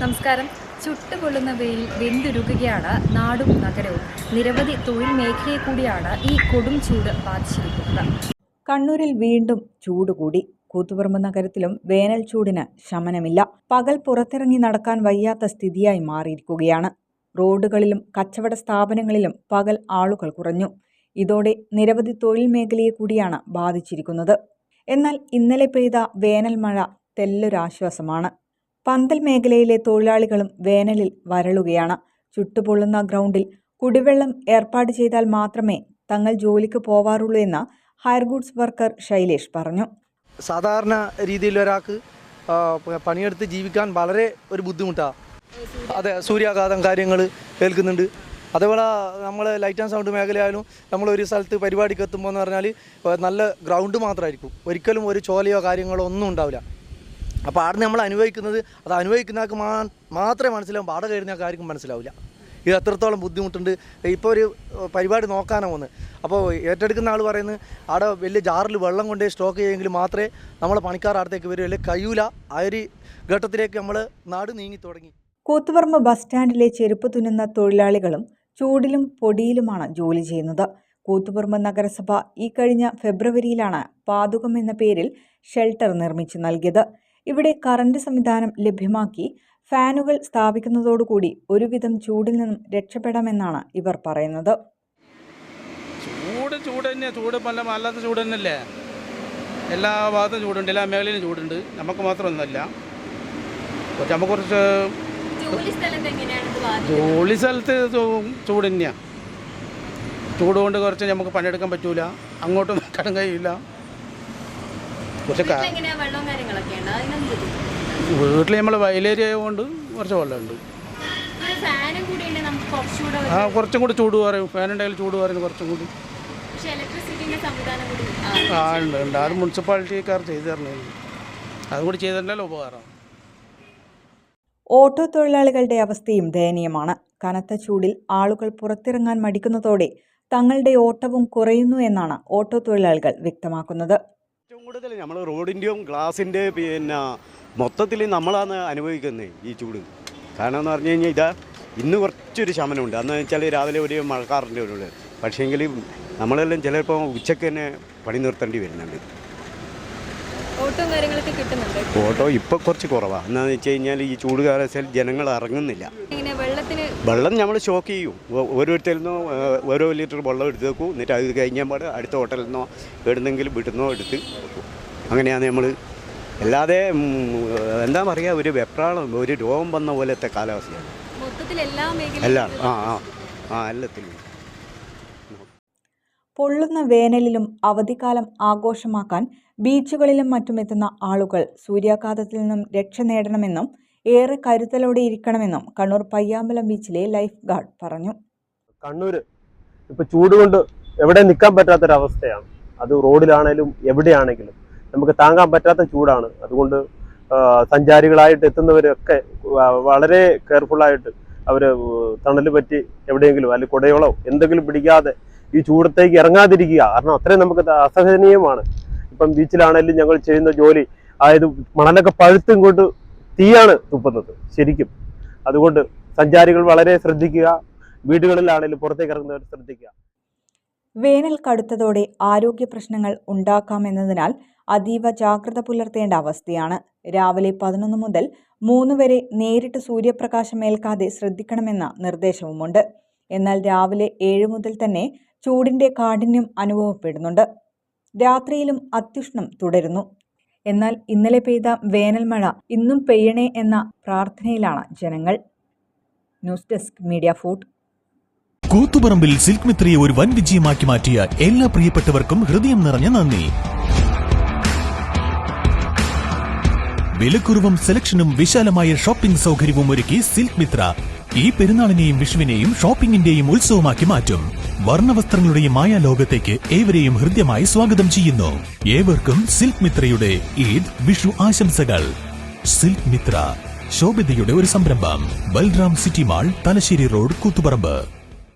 നമസ്കാരം. ചുട്ടുപൊള്ളുന്ന വെയിൽ വെന്തുരുകുകയാണ് നാടും നഗരവും. നിരവധി തൊഴിൽ മേഖലയെ കൂടിയാണ് ഈ കൊടും ചൂട് ബാധിച്ചിരിക്കുന്നത്. കണ്ണൂരിൽ വീണ്ടും ചൂട് കൂടി. കൂത്തുപറമ്പ് നഗരത്തിലും വേനൽ ചൂടിന് ശമനമില്ല. പകൽ പുറത്തിറങ്ങി നടക്കാൻ വയ്യാത്ത സ്ഥിതിയായി മാറിയിരിക്കുകയാണ്. റോഡുകളിലും കച്ചവട സ്ഥാപനങ്ങളിലും പകൽ ആളുകൾ കുറഞ്ഞു. ഇതോടെ നിരവധി തൊഴിൽ മേഖലയെ കൂടിയാണ് ബാധിച്ചിരിക്കുന്നത്. എന്നാൽ ഇന്നലെ പെയ്ത വേനൽ മഴ തെല്ലൊരാശ്വാസമാണ്. പന്തൽ മേഖലയിലെ തൊഴിലാളികളും വേനലിൽ വരളുകയാണ്. ചുട്ടുപൊള്ളുന്ന ഗ്രൗണ്ടിൽ കുടിവെള്ളം ഏർപ്പാട് ചെയ്താൽ മാത്രമേ തങ്ങൾ ജോലിക്ക് പോവാറുള്ളൂ എന്ന് ഹയർ ഗുഡ്സ് വർക്കർ ശൈലേഷ് പറഞ്ഞു. സാധാരണ രീതിയിൽ ഒരാൾക്ക് പണിയെടുത്ത് ജീവിക്കാൻ വളരെ ഒരു ബുദ്ധിമുട്ടാണ് അതെ സൂര്യാഘാതം കാര്യങ്ങൾ ഏൽക്കുന്നുണ്ട്. അതേപോലെ നമ്മൾ ലൈറ്റ് ആൻഡ് സൗണ്ട് മേഖലയായാലും നമ്മൾ ഒരു സ്ഥലത്ത് പരിപാടിക്ക് എത്തുമ്പോൾ എന്ന് പറഞ്ഞാൽ നല്ല ഗ്രൗണ്ട് മാത്രമായിരിക്കും ഒരിക്കലും ഒരു ചോലയോ കാര്യങ്ങളോ ഒന്നും ഉണ്ടാവില്ല. അപ്പോൾ ആടിനെ നമ്മൾ അനുഭവിക്കുന്നത് അത് അനുഭവിക്കുന്നവർക്ക് മാ മാത്രമേ മനസ്സിലാവും. പാടെ കയറുന്നവർക്ക് ആർക്കും മനസ്സിലാവില്ല. ഇത് എത്രത്തോളം ബുദ്ധിമുട്ടുണ്ട്. ഇപ്പോൾ ഒരു പരിപാടി നോക്കാനാണ് വന്ന് അപ്പോൾ ഏറ്റെടുക്കുന്ന ആൾ പറയുന്നത് അവിടെ വലിയ ജാറിൽ വെള്ളം കൊണ്ടേ സ്റ്റോക്ക് ചെയ്യുമെങ്കിൽ മാത്രമേ നമ്മളെ പണിക്കാർ അടുത്തേക്ക് വരൂ. അല്ലെങ്കിൽ കഴിയൂല ആ ഒരു ഘട്ടത്തിലേക്ക് നമ്മൾ നാട് നീങ്ങി തുടങ്ങി. കൂത്തുപറമ്പ് ബസ് സ്റ്റാൻഡിലെ ചെരുപ്പ് തുന്നുന്ന തൊഴിലാളികളും ചൂടിലും പൊടിയിലുമാണ് ജോലി ചെയ്യുന്നത്. കൂത്തുപറമ്പ് നഗരസഭ ഈ കഴിഞ്ഞ ഫെബ്രുവരിയിലാണ് പാതുകം എന്ന പേരിൽ ഷെൽട്ടർ നിർമ്മിച്ചു നൽകിയത്. ഇവിടെ കറണ്ട് സംവിധാനം ലഭ്യമാക്കി ഫാനുകൾ സ്ഥാപിക്കുന്നതോടുകൂടി ഒരുവിധം ചൂടിൽ നിന്നും രക്ഷപ്പെടാമെന്നാണ് ഇവർ പറയുന്നത്. ചൂട് ചൂട് തന്നെ ചൂട് പല അല്ലാത്ത ചൂട് തന്നെയല്ലേ? എല്ലാ ഭാഗത്തും ചൂടുണ്ട്. എല്ലാ മേഖലയിലും ചൂടുണ്ട്. നമുക്ക് മാത്രമൊന്നുമല്ല. കുറച്ച് നമുക്ക് കുറച്ച് ജോലി സ്ഥലത്ത് ചൂട് തന്നെയാണ് ചൂട് കൊണ്ട് കുറച്ച് നമുക്ക് പണിയെടുക്കാൻ പറ്റൂല. അങ്ങോട്ടും കടം കഴിയില്ല. കുറച്ച് വീട്ടിൽ നമ്മൾ വയലേരിയ ആയതുകൊണ്ട് കുറച്ച് വെള്ളമുണ്ട്. ഫാനും കൂടി നമുക്ക് കുറച്ചുകൂടെ ആ കുറച്ചും കൂടി ചൂട് പറയും ഫാൻ ഉണ്ടെങ്കിൽ ചൂട് പറയും കുറച്ചും കൂടി. ആ ഉണ്ട് ഉണ്ട്. അത് മുനിസിപ്പാലിറ്റിക്കാർ ചെയ്തു തരണേ അതുകൂടി ചെയ്തിട്ടുണ്ടല്ലോ ഉപകാരം. ഓട്ടോ തൊഴിലാളികളുടെ അവസ്ഥയും ദയനീയമാണ്. കനത്ത ചൂടിൽ ആളുകൾ പുറത്തിറങ്ങാൻ മടിക്കുന്നതോടെ തങ്ങളുടെ ഓട്ടവും കുറയുന്നു എന്നാണ് ഓട്ടോ തൊഴിലാളികൾ വ്യക്തമാക്കുന്നത്. ഏറ്റവും കൂടുതൽ നമ്മൾ റോഡിന്റെയും ഗ്ലാസിന്റെ പിന്നെ മൊത്തത്തിൽ നമ്മളാണ് അനുഭവിക്കുന്നത് ഈ ചൂട്. കാരണം എന്ന് പറഞ്ഞു കഴിഞ്ഞാൽ ഇതാ ഇന്ന് കുറച്ചൊരു ശമനമുണ്ട്. അന്ന് വെച്ചാൽ രാവിലെ ഒരു മഴക്കാറിന്റെ ഒരു പക്ഷേങ്കിൽ നമ്മളെല്ലാം ചിലപ്പോൾ ഉച്ചയ്ക്ക് തന്നെ പണി നിർത്തേണ്ടി വരുന്നുണ്ട്. ഓട്ടോ കാര്യങ്ങളൊക്കെ കിട്ടുന്നുണ്ട്? ഓട്ടോ ഇപ്പോൾ കുറച്ച് കുറവാണ് എന്താണെന്ന് വെച്ച് കഴിഞ്ഞാൽ ഈ ചൂട് കാലത്തിൽ ജനങ്ങൾ ഇറങ്ങുന്നില്ല ഇങ്ങനെ വെള്ളത്തിന് വെള്ളം നമ്മൾ ഷോക്ക് ചെയ്യും. ഓരോരുത്തരിൽ നിന്നോ ഓരോ ലിറ്റർ വെള്ളം എടുത്ത് വെക്കും. എന്നിട്ട് അത് കഴിഞ്ഞാൽ പാട് അടുത്ത ഹോട്ടലിൽ നിന്നോ എവിടുന്നെങ്കിലും വീട്ടിൽ നിന്നോ എടുത്ത് വെക്കും. അങ്ങനെയാണ് നമ്മൾ അല്ലാതെ എന്താ പറയുക ഒരു വെപ്രാളം ഒരു രോഗം വന്ന പോലത്തെ കാലാവസ്ഥയാണ്. എല്ലാം ആ ആ ആ എല്ലാത്തിലും. പൊള്ളുന്ന വേനലിലും അവധിക്കാലം ആഘോഷമാക്കാൻ ബീച്ചുകളിലും മറ്റുമെത്തുന്ന ആളുകൾ സൂര്യാഘാതത്തിൽ നിന്നും രക്ഷ നേടണമെന്നും ഏറെ കരുതലോടെ ഇരിക്കണമെന്നും കണ്ണൂർ പയ്യാമ്പലം ബീച്ചിലെ ലൈഫ് ഗാർഡ് പറഞ്ഞു. കണ്ണൂർ ഇപ്പൊ ചൂട് കൊണ്ട് എവിടെ നിൽക്കാൻ പറ്റാത്തൊരവസ്ഥയാണ്. അത് റോഡിലാണേലും എവിടെയാണെങ്കിലും നമുക്ക് താങ്ങാൻ പറ്റാത്ത ചൂടാണ്. അതുകൊണ്ട് സഞ്ചാരികളായിട്ട് എത്തുന്നവരൊക്കെ വളരെ കെയർഫുള്ളായിട്ട് അവർ തണൽ പറ്റി എവിടെയെങ്കിലും അല്ലെങ്കിൽ കുടയോളോ എന്തെങ്കിലും പിടിക്കാതെ ഈ ചൂടത്തേക്ക് ഇറങ്ങാതിരിക്കുക. കാരണം അത്രയും നമുക്ക് അസഹനീയമാണ്. ഇപ്പം ബീച്ചിലാണെങ്കിലും ഞങ്ങൾ ചെയ്യുന്ന ജോലി അതായത് മണലൊക്കെ പഴുത്തും ഇങ്ങോട്ട് തീയാണ് തുപ്പുന്നത് ശരിക്കും. അതുകൊണ്ട് സഞ്ചാരികൾ വളരെ ശ്രദ്ധിക്കുക വീടുകളിലാണെങ്കിലും പുറത്തേക്ക് ഇറങ്ങുന്നവർ ശ്രദ്ധിക്കുക. വേനൽ കടുത്തതോടെ ആരോഗ്യ പ്രശ്നങ്ങൾ ഉണ്ടാക്കാമെന്നതിനാൽ അതീവ ജാഗ്രത പുലർത്തേണ്ട അവസ്ഥയാണ്. രാവിലെ പതിനൊന്ന് മുതൽ മൂന്ന് വരെ നേരിട്ട് സൂര്യപ്രകാശം ഏൽക്കാതെ ശ്രദ്ധിക്കണമെന്ന നിർദ്ദേശവുമുണ്ട്. എന്നാൽ രാവിലെ ഏഴ് മുതൽ തന്നെ ചൂടിന്റെ കാഠിന്യം അനുഭവപ്പെടുന്നുണ്ട്. രാത്രിയിലും അത്യുഷ്ണം തുടരുന്നു. എന്നാൽ ഇന്നലെ പെയ്ത വേനൽ മഴ ഇന്നും പെയ്യണേ എന്ന പ്രാർത്ഥനയിലാണ് ജനങ്ങൾ. ന്യൂസ് ഡെസ്ക് മീഡിയ ഫുഡ് കൂത്തുപറമ്പിൽ സിൽക്ക് മിത്രയെ ഒരു വൻ വിജയമാക്കി മാറ്റിയ എല്ലാ പ്രിയപ്പെട്ടവർക്കും ഹൃദയം നിറഞ്ഞ നന്ദി. വിലക്കുറവും സെലക്ഷനും വിശാലമായ ഷോപ്പിംഗ് സൗകര്യവും ഒരുക്കി സിൽക്ക് മിത്ര. ഈ പെരുന്നാളിനെയും വിഷുവിനെയും ഷോപ്പിംഗിന്റെയും ഉത്സവമാക്കി മാറ്റും. വർണവസ്ത്രങ്ങളുടെയും മായ ലോകത്തേക്ക് ഏവരെയും ഹൃദ്യമായി സ്വാഗതം ചെയ്യുന്നു. ഏവർക്കും സിൽക്ക് മിത്രയുടെ ഈദ് വിഷു ആശംസകൾ. സിൽക്ക് മിത്ര ശോഭിതയുടെ ഒരു സംരംഭം. Balram city mall Thalassery road Koothuparamba.